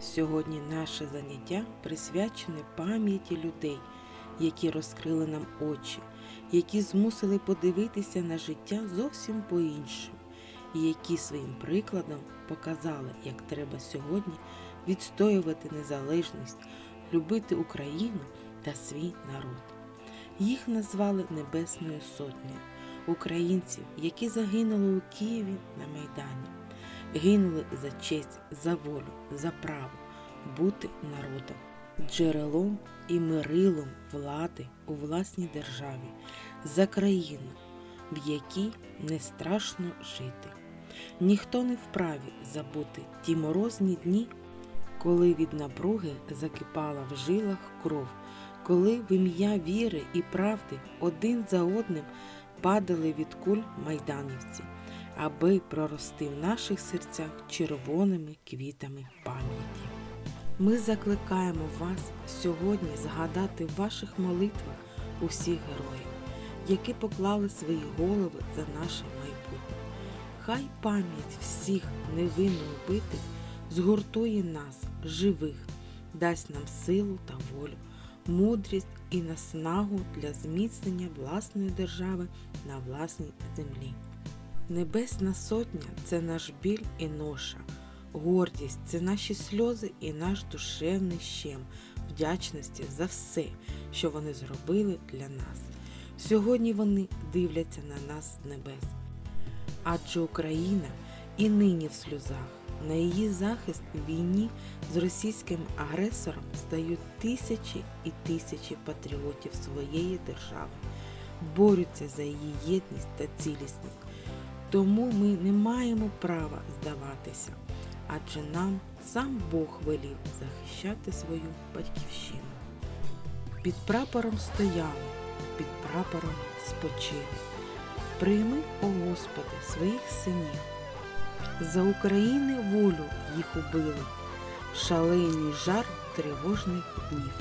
Сьогодні наше заняття присвячене пам'яті людей, які розкрили нам очі, які змусили подивитися на життя зовсім по-іншому, і які своїм прикладом показали, як треба сьогодні відстоювати незалежність, любити Україну та свій народ. Їх назвали Небесною Сотнею українців, які загинули у Києві на Майдані гинули за честь, за волю, за право бути народом, джерелом і мирилом влади у власній державі, за країну, в якій не страшно жити. Ніхто не вправі забути ті морозні дні, коли від напруги закипала в жилах кров, коли в ім'я віри і правди один за одним падали від куль майданівці аби прорости в наших серцях червоними квітами пам'яті. Ми закликаємо вас сьогодні згадати в ваших молитвах усіх героїв, які поклали свої голови за наше майбутнє. Хай пам'ять всіх невинно вбитих згуртує нас, живих, дасть нам силу та волю, мудрість і наснагу для зміцнення власної держави на власній землі. Небесна сотня це наш біль і ноша, гордість це наші сльози і наш душевний щем вдячності за все, що вони зробили для нас. Сьогодні вони дивляться на нас з небес. Адже Україна і нині в сльозах. На її захист у війні з російським агресором стають тисячі і тисячі патріотів своєї держави, борються за її єдність та цілісність. Тому ми не маємо права здаватися, адже нам сам Бог велів захищати свою батьківщину. Під прапором стояли, під прапором спочили. Прийми, о Господи, своїх синів. За України волю їх убили, шалений жар тривожних днів.